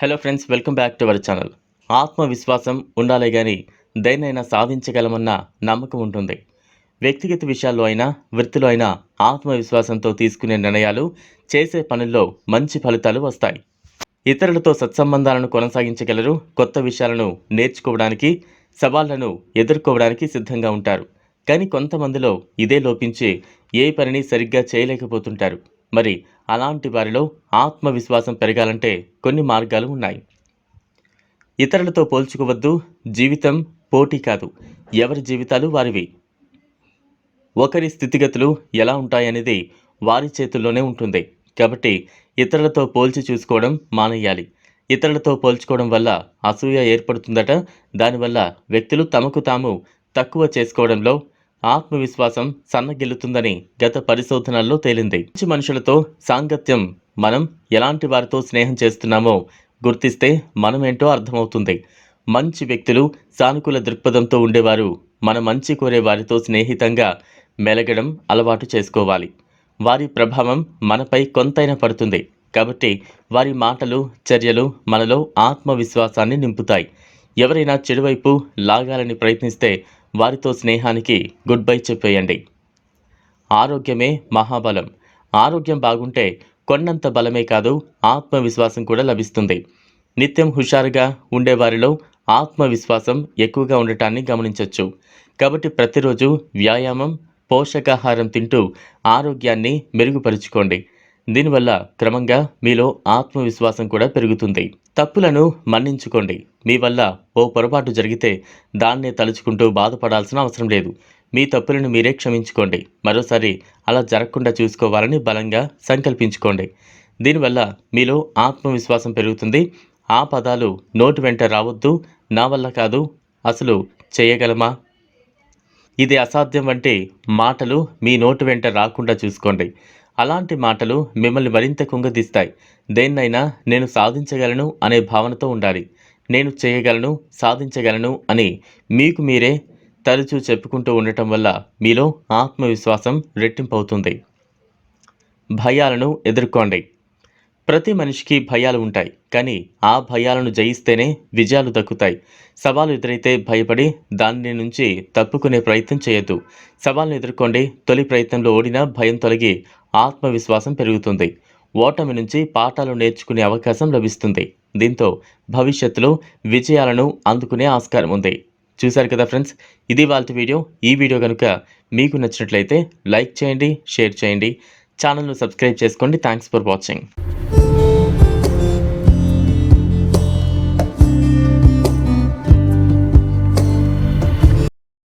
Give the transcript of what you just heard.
Hello friends welcome back to our channel ఆత్మవిశ్వాసం ఉండాలే కానీ దేన్నైనా సాధించగలమన్న నమ్మకం ఉంటుంది. వ్యక్తిగత విషయాల్లో అయినా వృత్తిలో అయినా ఆత్మవిశ్వాసంతో తీసుకునే నిర్ణయాలు చేసే పనుల్లో మంచి ఫలితాలు వస్తాయి. ఇతరులతో సత్సంబంధాలను కొనసాగించగలరు కొత్త విషయాలను నేర్చుకోవడానికి సవాళ్ళను ఎదుర్కోవడానికి సిద్ధంగా ఉంటారు. కానీ కొంతమందిలో ఇదే లోపించి ఏ పనిని సరిగ్గా చేయలేకపోతుంటారు. మరి అలాంటి వారిలో ఆత్మవిశ్వాసం పెరగాలంటే కొన్ని మార్గాలు ఉన్నాయి. ఇతరులతో పోల్చుకోవద్దు. జీవితం పోటీ కాదు. ఎవరి జీవితాలు వారివి? ఒకరి స్థితిగతులు ఎలా ఉంటాయనేది వారి చేతుల్లోనే ఉంటుంది. కాబట్టి ఇతరులతో పోల్చి చూసుకోవడం మానేయాలి. ఇతరులతో పోల్చుకోవడం వల్ల అసూయ ఏర్పడుతుందట. దానివల్ల వ్యక్తులు తమకు తాము తక్కువ చేసుకోవడంలో ఆత్మవిశ్వాసం సన్నగిల్లుతుందని గత పరిశోధనల్లో తేలింది. మంచి మనుషులతో సాంగత్యం మనం ఎలాంటి వారితో స్నేహం చేస్తున్నామో గుర్తిస్తే మనమేంటో అర్థమవుతుంది. మంచి వ్యక్తులు సానుకూల దృక్పథంతో ఉండేవారు. మన మంచి కోరే వారితో స్నేహితంగా మెలగడం అలవాటు చేసుకోవాలి. వారి ప్రభావం మనపై కొంతైనా పడుతుంది. కాబట్టి వారి మాటలు చర్యలు మనలో ఆత్మవిశ్వాసాన్ని నింపుతాయి. ఎవరైనా చెడువైపు లాగాలని ప్రయత్నిస్తే వారితో స్నేహానికి గుడ్ బై చెప్పేయండి. ఆరోగ్యమే మహాబలం. ఆరోగ్యం బాగుంటే కొన్నంత బలమే కాదు ఆత్మవిశ్వాసం కూడా లభిస్తుంది. నిత్యం హుషారుగా ఉండేవారిలో ఆత్మవిశ్వాసం ఎక్కువగా ఉండటాన్ని గమనించవచ్చు కాబట్టి ప్రతిరోజు వ్యాయామం పోషకాహారం తింటూ ఆరోగ్యాన్ని మెరుగుపరుచుకోండి. దీనివల్ల క్రమంగా మీలో ఆత్మవిశ్వాసం కూడా పెరుగుతుంది. తప్పులను మన్నించుకోండి. మీ వల్ల ఓ పొరపాటు జరిగితే దాన్నే తలుచుకుంటూ బాధపడాల్సిన అవసరం లేదు. మీ తప్పులను మీరే క్షమించుకోండి. మరోసారి అలా జరగకుండా చూసుకోవాలని బలంగా సంకల్పించుకోండి. దీనివల్ల మీలో ఆత్మవిశ్వాసం పెరుగుతుంది. ఆ పదాలు నోటి వెంట రావద్దు. నా వల్ల కాదు. అసలు చేయగలమా? ఇది అసాధ్యం వంటి మాటలు మీ నోటు వెంట రాకుండా చూసుకోండి. అలాంటి మాటలు మిమ్మల్ని మరింత కుంగదీస్తాయి. దేన్నైనా నేను సాధించగలను అనే భావనతో ఉండాలి. నేను చేయగలను సాధించగలను అని మీకు మీరే తరచూ చెప్పుకుంటూ ఉండటం వల్ల మీలో ఆత్మవిశ్వాసం రెట్టింపవుతుంది. భయాలను ఎదుర్కోండి. ప్రతి మనిషికి భయాలు ఉంటాయి. కానీ ఆ భయాలను జయిస్తేనే విజయాలు దక్కుతాయి. సవాలు ఎదురైతే భయపడి దాని నుంచి తప్పుకునే ప్రయత్నం చేయొద్దు. సవాల్ని ఎదుర్కోండి. తొలి ప్రయత్నంలో ఓడినా భయం తొలగి ఆత్మవిశ్వాసం పెరుగుతుంది. ఓటమి నుంచి పాఠాలు నేర్చుకునే అవకాశం లభిస్తుంది. దీంతో భవిష్యత్తులో విజయాలను అందుకునే ఆస్కారం ఉంది. చూశారు కదా ఫ్రెండ్స్? ఇది వాళ్ళ వీడియో. ఈ వీడియో కనుక మీకు నచ్చినట్లయితే లైక్ చేయండి షేర్ చేయండి. ఛానల్ను సబ్స్క్రైబ్ చేసుకోండి. Thanks for watching.